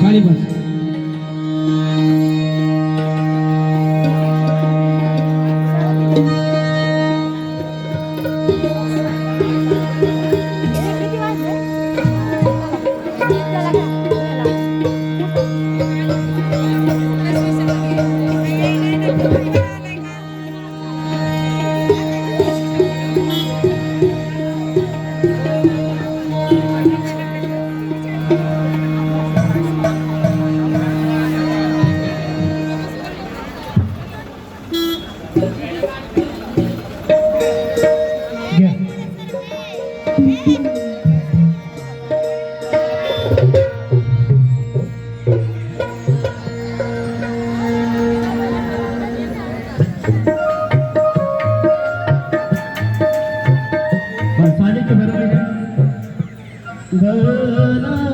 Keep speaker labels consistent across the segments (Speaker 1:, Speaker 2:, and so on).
Speaker 1: કાળી ભાષા आहे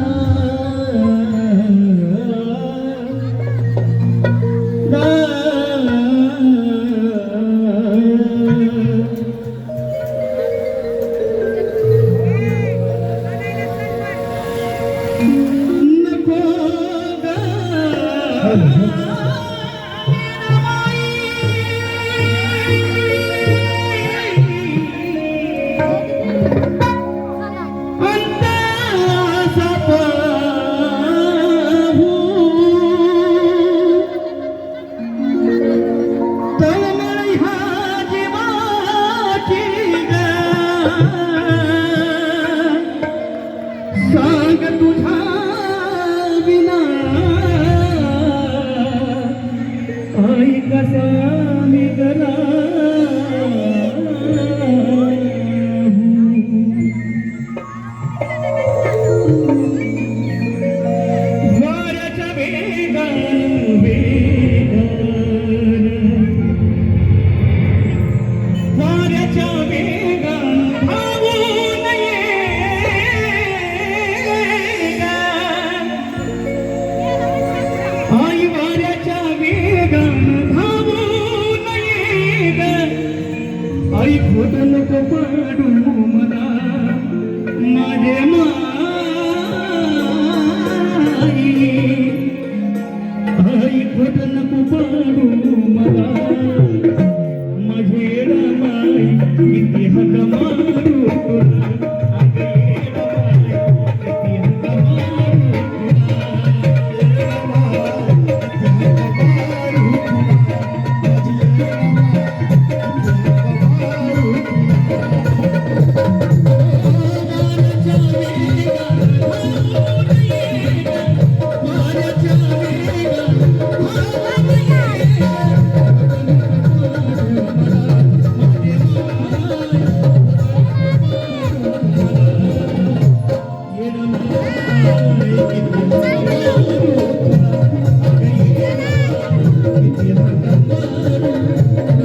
Speaker 1: Thank you.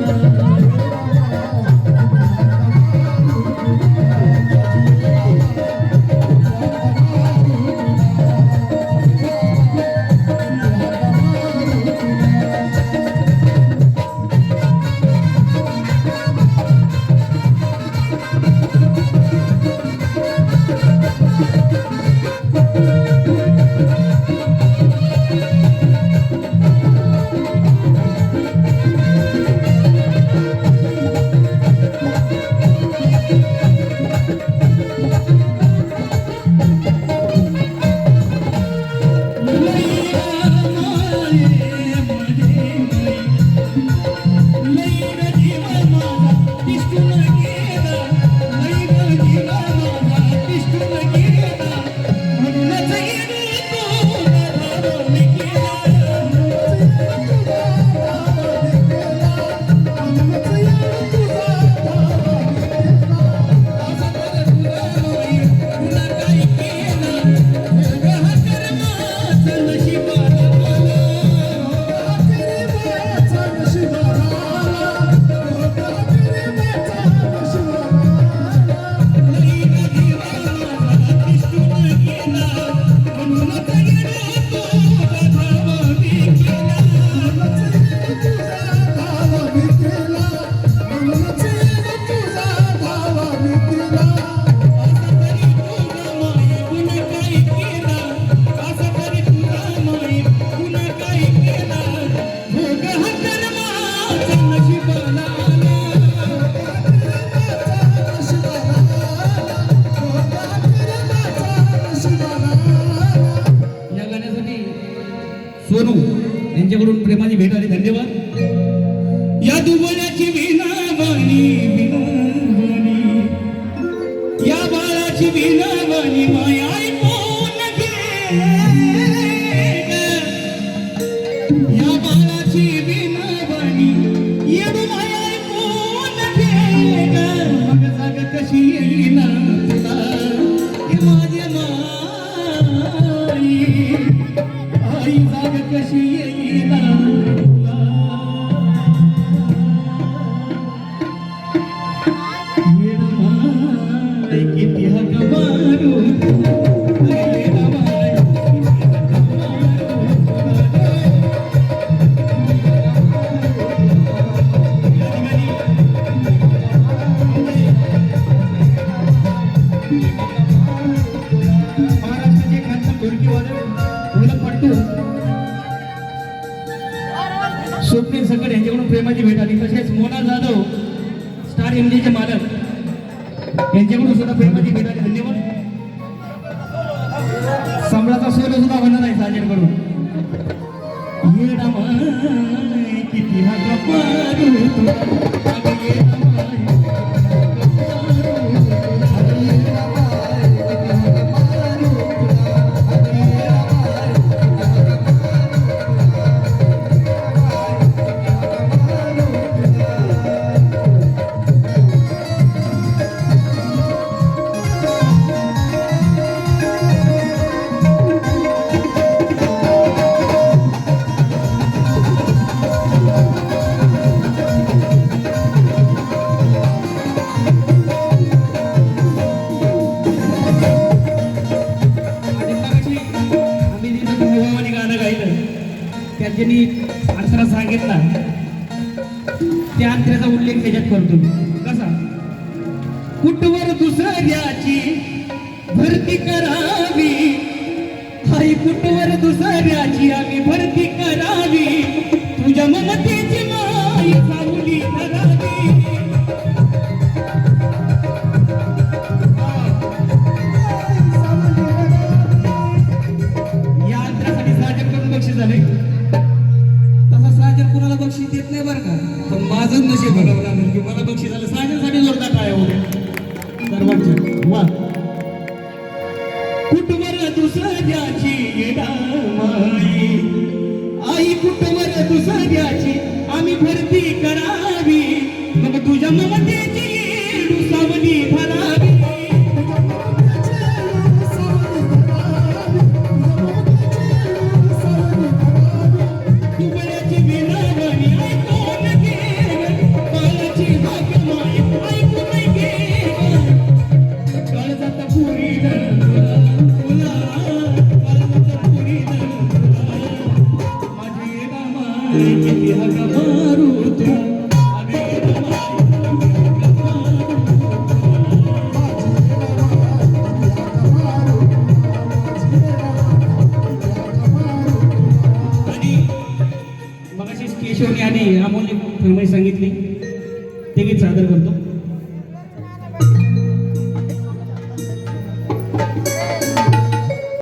Speaker 1: भेट आणि धन्यवाद. या दुबळ्याची विनावाणी विनावाणी या बाळाची विनावाणी माया या बाळाची विनावाणी येडू माया ऐकून मग जाग कशी येईना सकट यांच्याकडून प्रेमाची भेट आली. तसेच मोना जाधव स्टार एमडीचे मालक यांच्याकडून सुद्धा प्रेमाची भेट आली. धन्यवाद. संबळाचा सोलो सुद्धा होणार आहे साजनकडून किती हा त्यात ज्यांनी अंतरा सांगितला त्या अंतराचा उल्लेख त्याच्यात करतो. कसा? कुठवर दुसऱ्याची भरती करावी? हाय कुठवर दुसऱ्याची आम्ही भरती करावी? तुझ्या मनतेची माई सावली करावी माझं नशीब बघावं लागेल की मला बक्षीस आलं. साजरसाठी जोरदार काय होते सर्वांच्या. वा. कुटुंबर दुसऱ्याची माई आई कुटुंबर दुसऱ्याची आम्ही भरती करावी. मग तुझ्या ममतेची मगाशी अमोलने फरमाई सांगितली. ते गीत सादर करतो.